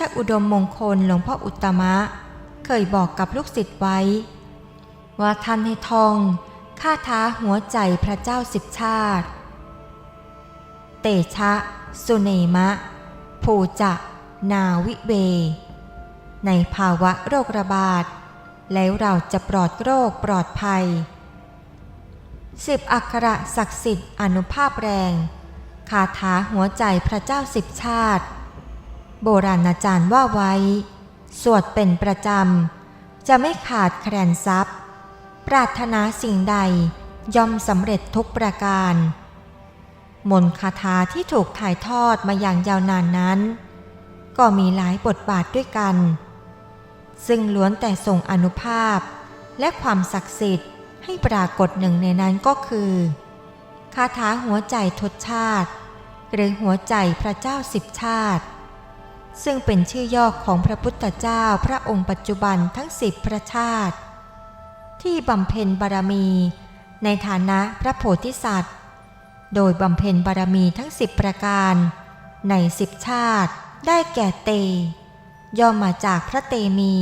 ชอุดมมงคลหลวงพ่ออุตมะ เคยบอกกับลูกศิษย์ไว้ ว่าท่านให้ทองคาถาหัวใจพระเจ้าสิบชาติ เตชะ สุเนมะ ภูจะ นาวิเว ในภาวะโรคระบาด แล้วเราจะปลอดโรคปลอดภัยสิบอักขระศักดิ์สิทธิ์อนุภาพแรงคาถาหัวใจพระเจ้าสิบชาติ โบราณอาจารย์ว่าไว้ สวดเป็นประจำ จะไม่ขาดแคลนทรัพย์ ปรารถนาสิ่งใดย่อมสำเร็จทุกประการ มนต์คาถาที่ถูกถ่ายทอดมาอย่างยาวนานนั้น ก็มีหลายบทบาทด้วยกัน ซึ่งล้วนแต่ส่งอนุภาพ และความศักดิ์สิทธิ์ให้ปรากฏหนึ่งในนั้นก็คือ คาถาหัวใจทศชาติ หรือหัวใจพระเจ้าสิบชาติ ซึ่งเป็นชื่อย่อของพระพุทธเจ้าพระองค์ปัจจุบันทั้งสิบพระชาติ ที่บำเพ็ญบารมี ในฐานะพระโพธิสัตว์ โดยบำเพ็ญบารมีทั้งสิบประการ ในสิบชาติได้แก่เต ย่อมาจากพระเตมี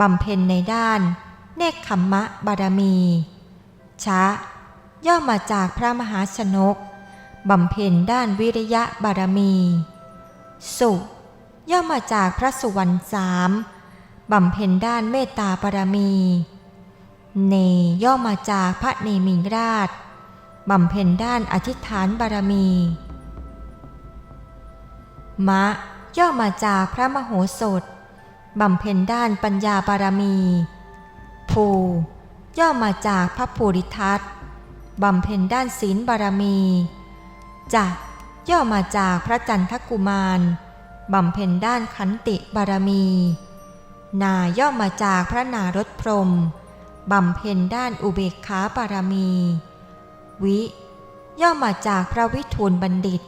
บำเพ็ญในด้าน เนคขมมะบารมี ชะ ย่อมาจากพระมหาชนกบำเพ็ญด้านวิริยะบารมี สุ ย่อมาจากพระสุวรรณสามบำเพ็ญด้านเมตตาบารมี เนย่อมาจากพระเนมิงราชบำเพ็ญด้านอธิษฐานบารมี มะ ย่อมาจากพระมโหสถบำเพ็ญด้านปัญญาบารมี ภู ย่อมาจากพระภูริทัตบำเพ็ญด้านศีลบารมีจักย่อมาจากพระจันทกุมาร บำเพ็ญด้านขันติบารมี นาย่อมาจากพระนารถพรมบำเพ็ญด้านอุเบกขาบารมี วิ ย่อมาจากพระวิทูลบัณฑิต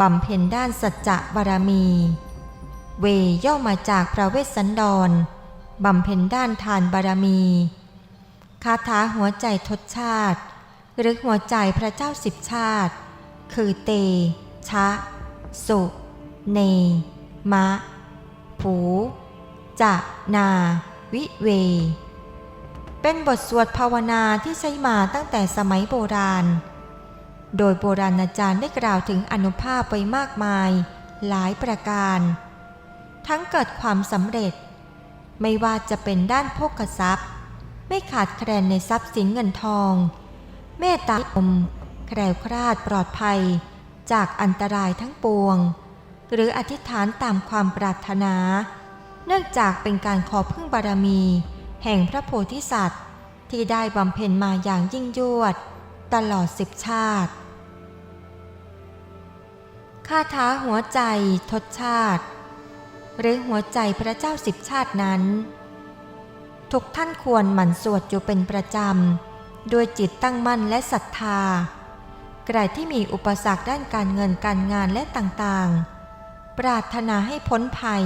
บำเพ็ญด้านสัจจะบารมี เวย่อมาจากพระเวสสันดรบำเพ็ญด้านทานบารมี คาถาหัวใจทศชาติ หรือหัวใจพระเจ้าสิบชาติ คือเต ชะ สุ เน มะ ผูจะนา วิเว เป็นบทสวดภาวนาที่ใช้มาตั้งแต่สมัยโบราณ โดยโบราณอาจารย์ได้กล่าวถึงอนุภาพไปมากมาย หลายประการ ทั้งเกิดความสำเร็จ ไม่ว่าจะเป็นด้านโภคทรัพย์ ไม่ขาดแคลนในทรัพย์สินเงินทอง เมตตาอมแคล้วคลาดปลอดภัยจากอันตรายทั้งปวง หรืออธิษฐานตามความปรารถนา เนื่องจากเป็นการขอพึ่งบารมี แห่งพระโพธิสัตว์ ที่ได้บำเพ็ญมาอย่างยิ่งยวด ตลอดสิบชาติคาถาหัวใจทศชาติ หรือหัวใจพระเจ้าสิบชาตินั้น ทุกท่านควรหมั่นสวดอยู่เป็นประจำด้วยจิตตั้งมั่นและศรัทธาใครที่มีอุปสรรคด้านการเงินการงานและต่างๆ ปรารถนาให้พ้นภัย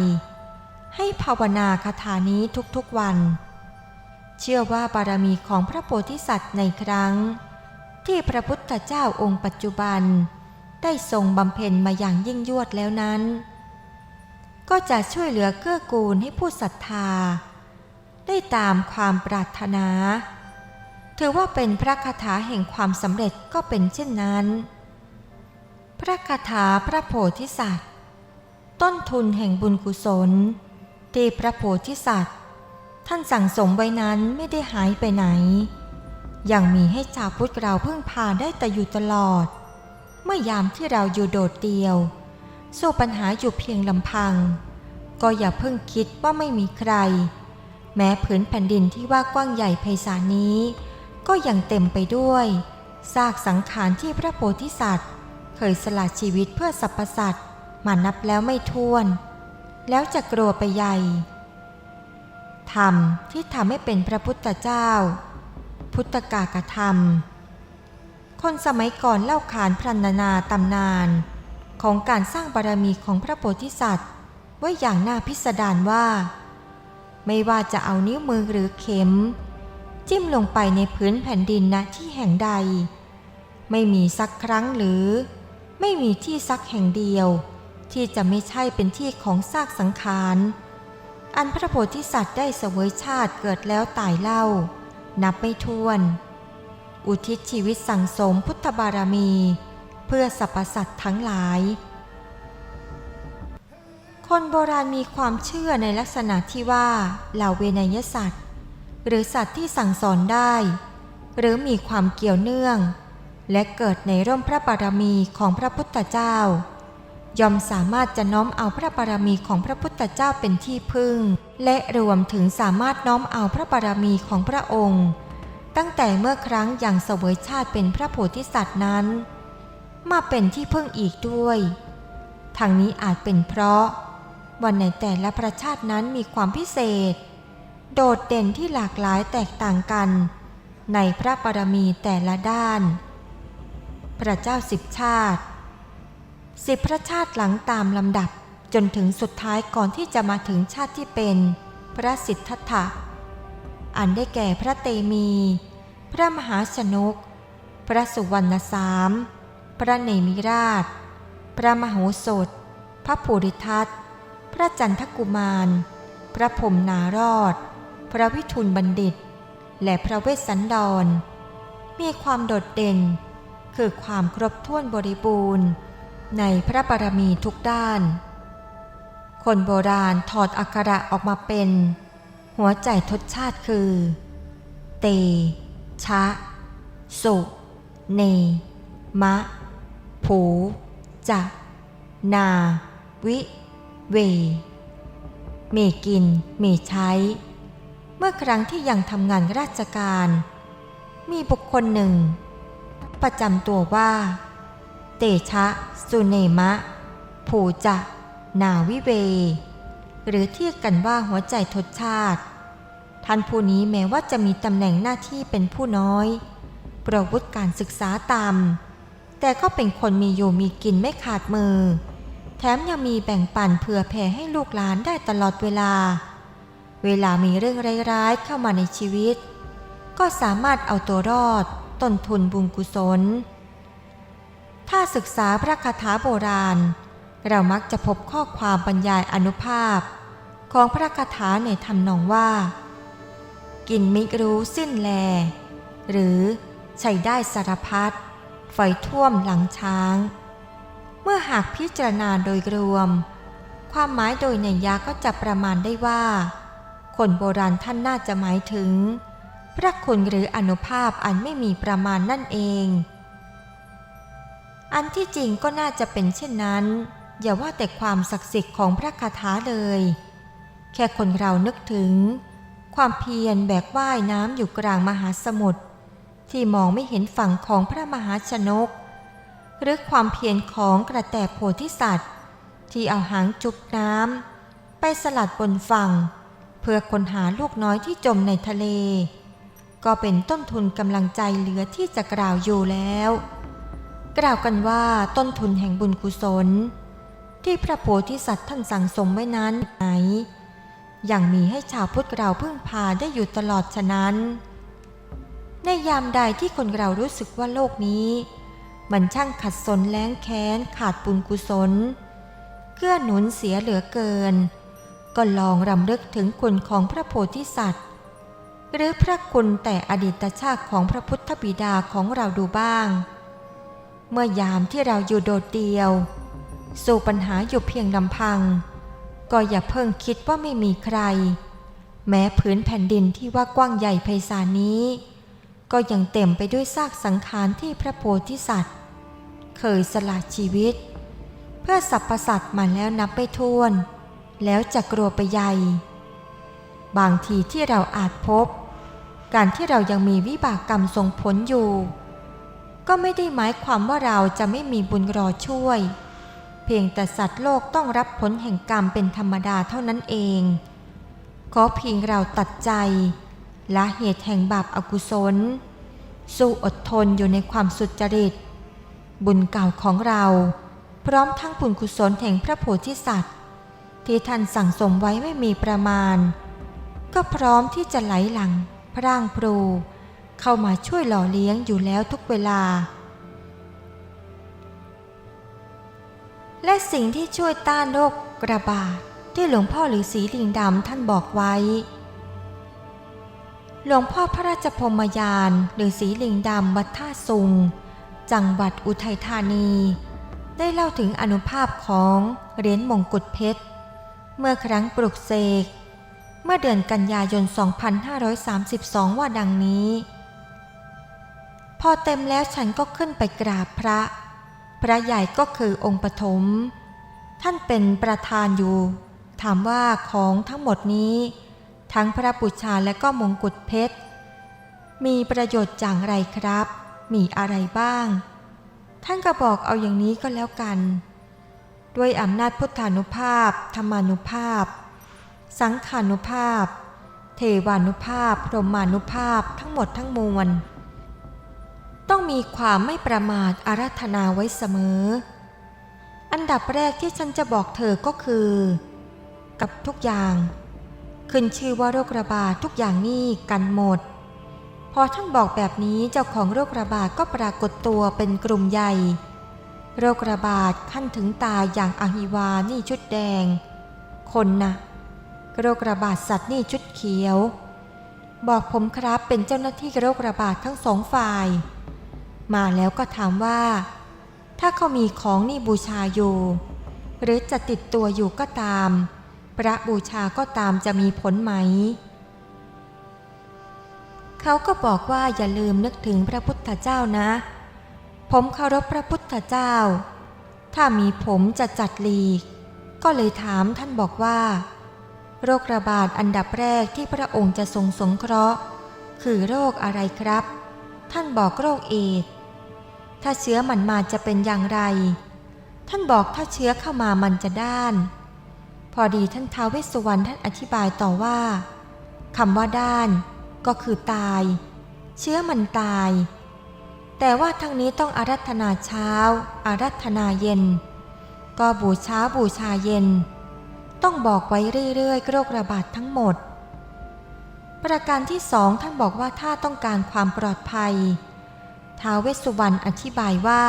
ให้ภาวนาคาถานี้ทุกๆวัน เชื่อว่าบารมีของพระโพธิสัตว์ในครั้ง ที่พระพุทธเจ้าองค์ปัจจุบัน ได้ทรงบำเพ็ญมาอย่างยิ่งยวดแล้วนั้น ก็จะช่วยเหลือเกื้อกูลให้ผู้ศรัทธา ได้ตามความปรารถนาถือว่าเป็นพระคาถาแห่งความสำเร็จก็เป็นเช่นนั้น พระคาถาพระโพธิสัตว์ ต้นทุนแห่งบุญกุศลที่พระโพธิสัตว์ ท่านสั่งสมไว้นั้นไม่ได้หายไปไหน ยังมีให้ชาวพุทธเราพึ่งพาได้แต่อยู่ตลอด เมื่อยามที่เราอยู่โดดเดียว สู้ปัญหาอยู่เพียงลำพัง ก็อย่าเพิ่งคิดว่าไม่มีใคร แม้ผืนแผ่นดินที่ว่ากว้างใหญ่ไพศาลนี้ ก็ยังเต็มไปด้วยซากสังขารที่พระโพธิสัตว์ เคยสละชีวิตเพื่อสรรพสัตว์ มานับแล้วไม่ถ้วน แล้วจะกลัวไปใหญ่ธรรมที่ทำให้เป็นพระพุทธเจ้า พุทธกากธรรม คนสมัยก่อนเล่าขานพรรณนาตำนาน ของการสร้างบารมีของพระโพธิสัตว์ ไว้อย่างน่าพิสดารว่า ไม่ว่าจะเอานิ้วมือหรือเข็ม จิ้มลงไปในพื้นแผ่นดินณที่แห่งใด ไม่มีสักครั้งหรือ ไม่มีที่สักแห่งเดียว ที่จะไม่ใช่เป็นที่ของซากสังขาร อันพระโพธิสัตว์ได้เสวยชาติเกิดแล้วตายเล่า นับไม่ถ้วน อุทิศชีวิตสั่งสมพุทธบารมี เพื่อสรรพสัตว์ทั้งหลาย คนโบราณมีความเชื่อในลักษณะที่ว่าเหล่าเวนยสัตว์ หรือสัตว์ที่สั่งสอนได้ หรือมีความเกี่ยวเนื่อง และเกิดในร่มพระบารมีของพระพุทธเจ้า ย่อมสามารถจะน้อมเอาพระบารมีของพระพุทธเจ้าเป็นที่พึ่ง และรวมถึงสามารถน้อมเอาพระบารมีของพระองค์ ตั้งแต่เมื่อครั้งอย่างเสวยชาติเป็นพระโพธิสัตว์นั้น มาเป็นที่พึ่งอีกด้วยทางนี้อาจเป็นเพราะ วันในแต่ละประชาตินั้นมีความพิเศษ โดดเด่นที่หลากหลายแตกต่างกัน ในพระบารมีแต่ละด้าน พระเจ้าสิบชาติ สิบพระชาติหลังตามลำดับจนถึงสุดท้ายก่อนที่จะมาถึงชาติที่เป็นพระสิทธัตถะ อันได้แก่พระเตมี พระมหาชนก พระสุวรรณสาม พระเนมิราช พระมโหสถ พระภูริทัตพระจันทกุมาร พระพรมนารอด พระวิทูลบัณฑิต และพระเวสสันดร มีความโดดเด่น คือความครบถ้วนบริบูรณ์ ในพระบารมีทุกด้าน คนโบราณถอดอักขระออกมาเป็น หัวใจทศชาติคือ เต ชะ สุ เน มะ ผู จะ นา วิ เว มีกิน มีใช้ เมื่อครั้งที่ยังทำงานราชการ มีบุคคลหนึ่ง ประจำตัวว่า เตชะ สุเนมะ ผูจะ นาวิเว หรือเทียกกันว่าหัวใจทศชาติ ท่านผู้นี้แม้ว่าจะมีตำแหน่งหน้าที่เป็นผู้น้อย ประวุฒิการศึกษาต่ำแต่ก็เป็นคนมีอยู่มีกินไม่ขาดมือ แถมยังมีแบ่งปันเผื่อแผ่ให้ลูกหลานได้ตลอดเวลา เวลามีเรื่องร้ายๆเข้ามาในชีวิต ก็สามารถเอาตัวรอดต้นทุนบุญกุศล ถ้าศึกษาพระคาถาโบราณ เรามักจะพบข้อความบรรยายอนุภาพ ของพระคาถาในทำนองว่า กินมิรู้สิ้นแล หรือใช้ได้สารพัดไฟท่วมหลังช้าง เมื่อหากพิจารณาโดยรวม ความหมายโดยในยยะก็จะประมาณได้ว่า คนโบราณท่านน่าจะหมายถึง พระคุณหรืออนุภาพอันไม่มีประมาณนั่นเอง อันที่จริงก็น่าจะเป็นเช่นนั้น อย่าว่าแต่ความศักดิ์สิทธิ์ของพระคาถาเลย แค่คนเรานึกถึง ความเพียรแบกว่ายน้ำอยู่กลางมหาสมุทรที่มองไม่เห็นฝั่งของพระมหาชนก หรือความเพียรของกระแตโพธิสัตว์ ที่เอาหางจุบน้ำไปสลัดบนฝั่ง เพื่อค้นหาลูกน้อยที่จมในทะเล ก็เป็นต้นทุนกำลังใจเหลือที่จะกล่าวอยู่แล้ว กล่าวกันว่าต้นทุนแห่งบุญกุศล ที่พระโพธิสัตว์ท่านสั่งสมไว้นั้นไหนยังมีให้ชาวพุทธเราพึ่งพาได้อยู่ตลอดฉะนั้น ในยามใดที่คนเรารู้สึกว่าโลกนี้ มันช่างขัดสนแล้งแค้นขาดบุญกุศลเกื้อหนุนเสียเหลือเกิน ก็ลองรำลึกถึงคุณของพระโพธิสัตว์ หรือพระคุณแต่อดีตชาติของพระพุทธบิดาของเราดูบ้าง เมื่อยามที่เราอยู่โดดเดียว สู่ปัญหาอยู่เพียงลำพัง ก็อย่าเพิ่งคิดว่าไม่มีใคร แม้พื้นแผ่นดินที่ว่ากว้างใหญ่ไพศาลนี้ ก็ยังเต็มไปด้วยซากสังขารที่พระโพธิสัตว์ เคยสละชีวิต เพื่อสรรพสัตว์มาแล้วนับไม่ถ้วน แล้วจะกลัวไปใหญ่ บางทีที่เราอาจพบ การที่เรายังมีวิบากกรรมส่งผลอยู่ ก็ไม่ได้หมายความว่าเราจะไม่มีบุญรอช่วย เพียงแต่สัตว์โลกต้องรับผลแห่งกรรมเป็นธรรมดาเท่านั้นเอง ขอเพียงเราตัดใจละเหตุแห่งบาปอากุศล สู้อดทนอยู่ในความสุจริต บุญเก่าของเรา พร้อมทั้งบุญกุศลแห่งพระโพธิสัตว์ ที่ท่านสั่งสมไว้ไม่มีประมาณ ก็พร้อมที่จะไหลหลังพร่างพรู เข้ามาช่วยหล่อเลี้ยงอยู่แล้วทุกเวลา และสิ่งที่ช่วยต้านโรคกระบาดที่หลวงพ่อหรือสีลิงดำท่านบอกไว้ หลวงพ่อพระราชพมยานหรือสีลิงดำวัดท่าสุง จังหวัดอุทัยธานี ได้เล่าถึงอนุภาพของเหรียญมงกุฎเพชร เมื่อครั้งปลุกเสกเมื่อเดือนกันยายน 2532 ว่าดังนี้ พอเต็มแล้วฉันก็ขึ้นไปกราบพระ พระใหญ่ก็คือองค์ปฐม ท่านเป็นประธานอยู่ ถามว่าของทั้งหมดนี้ ทั้งพระบูชาและก็มงกุฎเพชร มีประโยชน์อย่างไรครับ มีอะไรบ้าง ท่านก็บอกเอาอย่างนี้ก็แล้วกัน ด้วยอำนาจพุทธานุภาพ ธรรมานุภาพ สังขานุภาพ เทวานุภาพ พรหมานุภาพทั้งหมดทั้งมวล ต้องมีความไม่ประมาทอาราธนาไว้เสมอ อันดับแรกที่ฉันจะบอกเธอก็คือ กับทุกอย่าง ขึ้นชื่อว่าโรคระบาดทุกอย่างนี่กันหมด พอท่านบอกแบบนี้เจ้าของโรคระบาดก็ปรากฏตัวเป็นกลุ่มใหญ่ โรคระบาดขั้นถึงตายอย่างอหิวานี่ชุดแดง คนนะโรคระบาดสัตว์นี่ชุดเขียว บอกผมครับเป็นเจ้าหน้าที่โรคระบาดทั้งสองฝ่าย มาแล้วก็ถามว่า ถ้าเขามีของนี่บูชาอยู่ หรือจะติดตัวอยู่ก็ตาม พระบูชาก็ตามจะมีผลไหม เขาก็บอกว่าอย่าลืมนึกถึงพระพุทธเจ้านะ ผมเคารพพระพุทธเจ้า ถ้ามีผมจะจัดลีก ก็เลยถามท่านบอกว่า โรคระบาดอันดับแรกที่พระองค์จะทรงสงเคราะห์ คือโรคอะไรครับท่านบอกโรคเอด ถ้าเชื้อมันมาจะเป็นอย่างไร ท่านบอกถ้าเชื้อเข้ามามันจะด้าน พอดีท่านท้าวเวสสุวรรณท่านอธิบายต่อว่าคำว่าด้านก็คือตาย เชื้อมันตาย แต่ว่าทั้งนี้ต้องอารัธนาเช้า อารัธนาเย็น ก็บูเช้าบูชาเย็น ต้องบอกไว้เรื่อยๆโรคระบาดทั้งหมด ประการที่สองท่านบอกว่าถ้าต้องการความปลอดภัย ท้าวเวสสุวรรณอธิบายว่า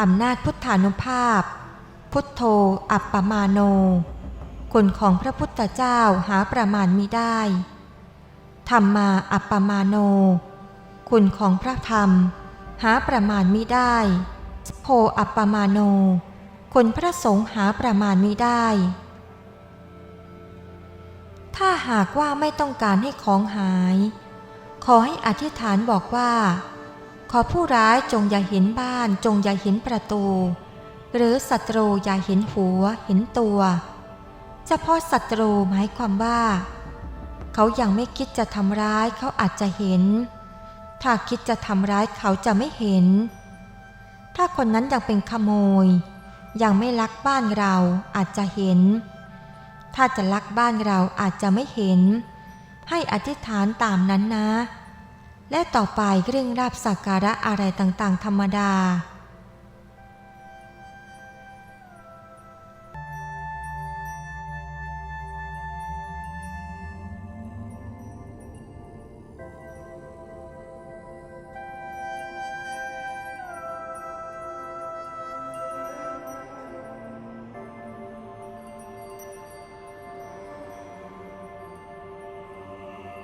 อำนาจพุทธานุภาพ พุทโธอัปปมาโนคุณของพระพุทธเจ้าหาประมาณมิได้ ธรรมาอัปปมาโน คุณของพระธรรม หาประมาณมิได้ โพอัปปมาโน คุณพระสงฆ์หาประมาณมิได้ ถ้าหากว่าไม่ต้องการให้ของหาย ขอให้อธิษฐานบอกว่า ขอผู้ร้ายจงอย่าเห็นบ้านจงอย่าเห็นประตู หรือศัตรูอย่าเห็นหัวเห็นตัว เฉพาะศัตรูหมายความว่า เขายังไม่คิดจะทำร้ายเขาอาจจะเห็น ถ้าคิดจะทำร้ายเขาจะไม่เห็น ถ้าคนนั้นยังเป็นขโมย ยังไม่ลักบ้านเราอาจจะเห็น ถ้าจะลักบ้านเราอาจจะไม่เห็น ให้อธิษฐานตามนั้นนะ และต่อไปเรื่องราบสักการะอะไรต่างๆ ธรรมดา